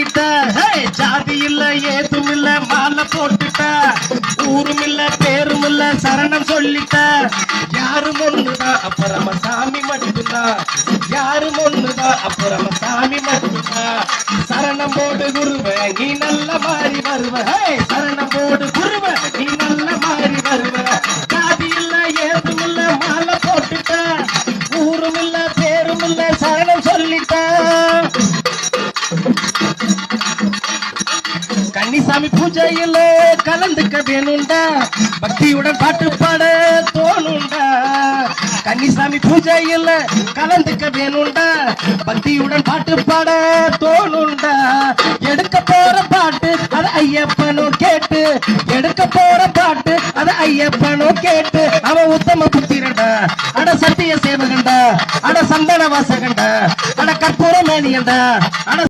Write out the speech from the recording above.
சொல்லிட்ட. ஜாதி இல்ல ஏதும் இல்ல மாலை போட்டுட்ட. ஊரும் இல்ல பேரும் இல்ல சரணம் சொல்லிட்ட. யாரும் ஒண்ணுதான் அப்புறமா சாமி மட்டும்தான் யாரும் ஒண்ணுதான் அப்புறமா சாமி மட்டும்தான் சரணம் போடு குருவ நீ நல்ல மாறி வருவ. சரணம் போடு கன்னிசாமி பூஜையில கலந்துக்க வேணுண்டா பக்தியுடன் பாட்டு பாட தோணுண்டா. கன்னிசாமி பூஜையில கலந்துக்க வேணுண்டா பக்தியுடன் பாட்டு பாட தோணுண்டா. எடுக்க போற பாட்டு அது ஐயப்பனும் கேட்டு. எடுக்க போற பாட்டு அது ஐயப்பனும் கேட்டு. அவன் உத்தம புத்திரண்டா அட சத்திய சேவகண்டா அட சந்தன வாசகண்டா அட கற்பூர மேனியண்டா அட